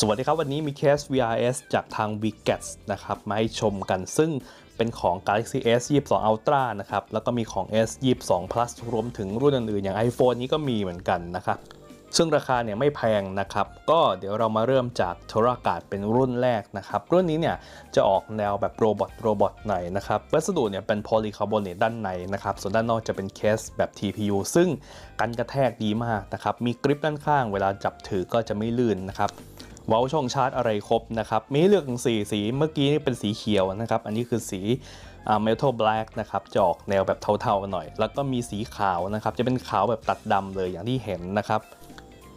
สวัสดีครับ วันนี้มีเคส VRS จากทาง v g a t นะครับ มาให้ชมกันซึ่งเป็นของ Galaxy S 22 Ultra นะครับ แล้วก็มีของ S 22 Plus รวมถึงรุ่นอื่นๆอย่าง iPhone นี้ก็มีเหมือนกันนะครับ ซึ่งราคาเนี่ยไม่แพงนะครับ ก็เดี๋ยวเรามาเริ่มจาก t o r a g a r d เป็นรุ่นแรกนะครับ รุ่นนี้เนี่ยจะออกแนวแบบโรบอทโรบอทหน่อยนะครับ วัสดุเนี่ยเป็นโพลีคาร์บอเนตด้านในนะครับ ส่วนด้านนอกจะเป็นเคสแบบ TPU ซึ่งกันกระแทกดีมากนะครับ มีกริปด้านข้าง เวลาจับถือก็จะไม่ลื่นนะครับ ว้าช่องชาร์จอะไรครบนะครับมีให้เลือกถึงสีสีเมื่อกี้นี่เป็นสีเขียวนะครับ อันนี้คือสีเมทัลแบล็กนะครับจะออกแนวแบบเทาๆหน่อย แล้วก็มีสีขาวนะครับ จะเป็นขาวแบบตัดดำเลยอย่างที่เห็นนะครับ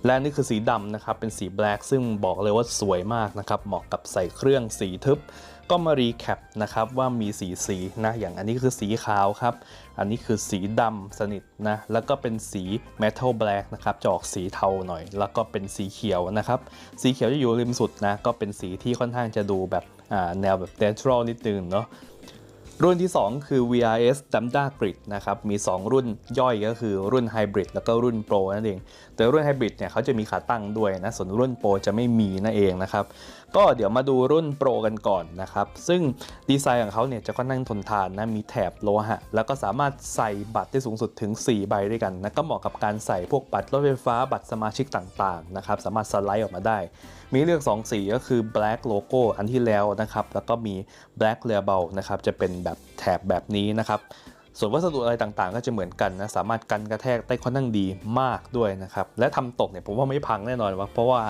และนี่คือสีดำนะครับ เป็นสีแบล็กซึ่งบอกเลยว่าสวยมากนะครับ เหมาะกับใส่เครื่องสีทึบ ก็มารีแคปนะครับว่ามีสีสีนะอย่างอันนี้คือสีขาวครับ อันนี้คือสีดำสนิทนะ แล้วก็เป็นสี Metal Black นะครับจะออกสีเทาหน่อย แล้วก็เป็นสีเขียวนะครับ สีเขียวจะอยู่ริมสุดนะ ก็เป็นสีที่ค่อนข้างจะดูแบบแนวแบบ natural นิดนึงเนาะรุ่นที่ 2 คือ VRS Lambda Grid นะครับ มี 2 รุ่นย่อยก็คือรุ่น Hybrid แล้วก็รุ่น Pro นั่นเอง แต่รุ่น Hybrid เนี่ยเขาจะมีขาตั้งด้วยนะ ส่วนรุ่น Pro จะไม่มีนั่นเองนะครับก็เดี๋ยวมาดูรุ่น Pro กันก่อนนะครับ ซึ่งดีไซน์ของเขาเนี่ยจะค่อนข้างทนทานนะ มีแถบโลหะ แล้วก็สามารถใส่บัตรได้สูงสุดถึง 4 ใบด้วยกันนะก็เหมาะกับการใส่พวกบัตรรถไฟฟ้าบัตรสมาชิกต่างๆนะครับสามารถสไลด์ออกมาได้ มีเลือก 2 สีก็คือ black logo อันที่แล้วนะครับแล้วก็มี black label นะครับจะเป็นแบบแถบแบบนี้นะครับ ส่วนวัสดุอะไรต่างๆ ก็จะเหมือนกันนะสามารถกันกระแทกได้ค่อนข้างดีมากด้วยนะครับและทำตกเนี่ยผมว่าไม่พังแน่นอนว่าเพราะว่า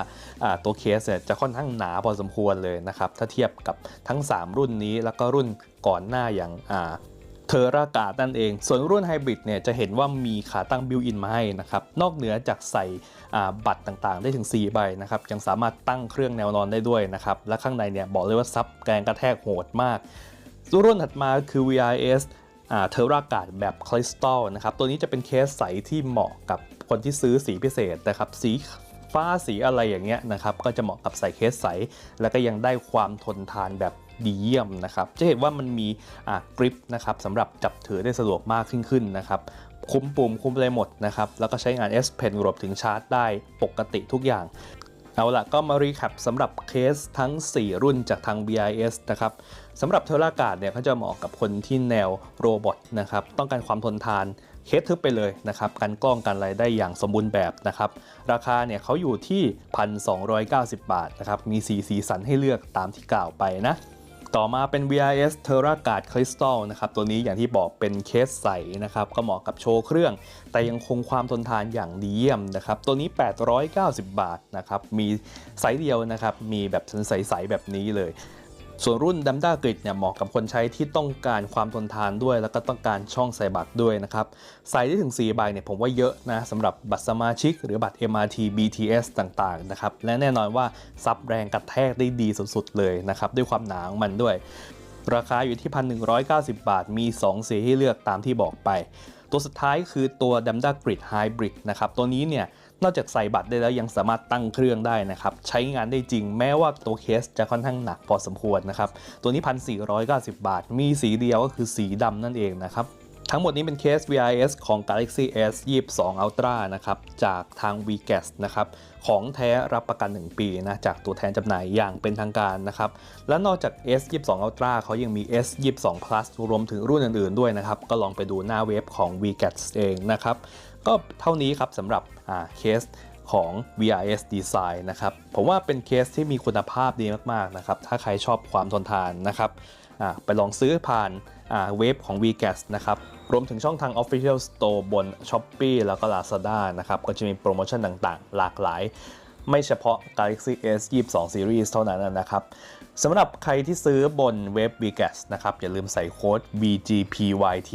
ตัวเคสเนี่ยจะค่อนข้างหนาพอสมควรเลยนะครับถ้าเทียบกับทั้ง 3 รุ่นนี้แล้วก็รุ่นก่อนหน้าอย่างเทอร่ากาดนั่นเอง ส่วนรุ่นไฮบริดเนี่ยจะเห็นว่ามีขาตั้งบิวอินมาให้นะครับ นอกเหนือจากใส่บัตรต่างๆ ได้ถึง 4 ใบนะครับ ยังสามารถตั้งเครื่องแนวนอนได้ด้วยนะครับ และข้างในเนี่ยบอกเลยว่าซับแกงกระแทกโหดมาก รุ่นถัดมาคือ VRS เทอร่ากาดแบบคริสตัลนะครับ ตัวนี้จะเป็นเคสใสที่เหมาะกับคนที่ซื้อสีพิเศษนะครับ สีฟ้าสีอะไรอย่างเงี้ยนะครับ ก็จะเหมาะกับใส่เคสใส แล้วก็ยังได้ความทนทานแบบดีเยี่ยมนะครับ จะเห็นว่ามันมีกริปนะครับสำหรับจับถือได้สะดวกมากขึ้นนะครับคุ้มปุ่มคุ้มอะไรหมดนะครับ แล้วก็ใช้งาน S Pen รวมถึงชาร์จได้ปกติทุกอย่าง เอาละก็มารีแคปสำหรับเคสทั้ง 4 รุ่นจากทาง BIS นะครับสำหรับเทอร่ากาดเนี่ยเขาจะเหมาะกับคนที่แนวโรบอทนะครับต้องการความทนทานเคสทึบไปเลยนะครับการกล้องการอะไรได้อย่างสมบูรณ์แบบนะครับราคาเนี่ยเขาอยู่ที่ 1,290 บาทนะครับมีสีสีสันให้เลือกตามที่กล่าวไปนะ ต่อมาเป็น VRS Terra Guard Crystal นะครับ ตัวนี้อย่างที่บอกเป็นเคสใสนะครับ ก็เหมาะกับโชว์เครื่อง แต่ยังคงความทนทานอย่างดีเยี่ยมนะครับ ตัวนี้ 890 บาทนะครับ มีไซส์เดียวนะครับ มีแบบใสๆแบบนี้เลย ส่วนรุ่นดัมด้ากริดเนี่ยเหมาะกับคนใช้ที่ต้องการความทนทานด้วย แล้วก็ต้องการช่องใส่บัตรด้วยนะครับ ใส่ได้ถึง 4 ใบเนี่ยผมว่าเยอะนะสำหรับบัตรสมาชิก หรือบัตร MRT BTS ต่างๆนะครับ และแน่นอนว่าซับแรงกระแทกได้ดีสุดๆเลยนะครับ ด้วยความหนาของมันด้วย ราคาอยู่ที่ 1,190 บาท มี 2 สีให้เลือกตามที่บอกไป ตัวสุดท้ายคือตัว d a m d a Grid Hybrid นะครับ ตัวนี้เนี่ย นอกจากใส่บัตรได้แล้วยังสามารถตั้งเครื่องได้นะครับ ใช้งานได้จริงแม้ว่าตัวเคสจะค่อนข้างหนักพอสมควรนะครับ ตัวนี้ 1,490 บาท มีสีเดียวก็คือสีดำนั่นเองนะครับ ทั้งหมดนี้เป็นเคส VIS ของ Galaxy S 22 Ultra นะครับจากทาง v g a s นะครับของแท้รับประกัน 1 ปีนะจากตัวแทนจำหน่ายอย่างเป็นทางการนะครับและนอกจาก S 22 Ultra เขายังมี S 22 Plus รวมถึงรุ่นอื่นๆด้วยนะครับก็ลองไปดูหน้าเว็บของ v g a s เองนะครับก็เท่านี้ครับสำหรับเคสของ VRS Design นะครับ ผมว่าเป็นเคสที่มีคุณภาพดีมาก ๆ นะครับ ถ้าใครชอบความทนทานนะครับ ไปลองซื้อผ่าน เว็บของ VGAS นะครับรวมถึงช่องทาง Official Store บน Shopee แล้วก็ Lazada นะครับก็จะมีโปรโมชั่นต่างๆ หลากหลาย ไม่เฉพาะ Galaxy S 22 Series เท่านั้นนะครับสำหรับใครที่ซื้อบนเว็บ VGAS นะครับอย่าลืมใส่โค้ด VGPYT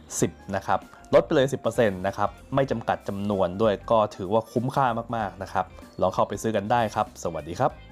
10 นะครับ ลดไปเลย 10%นะครับ ไม่จำกัดจำนวนด้วยก็ถือว่าคุ้มค่ามาก ๆ นะครับ ลองเข้าไปซื้อกันได้ครับ สวัสดีครับ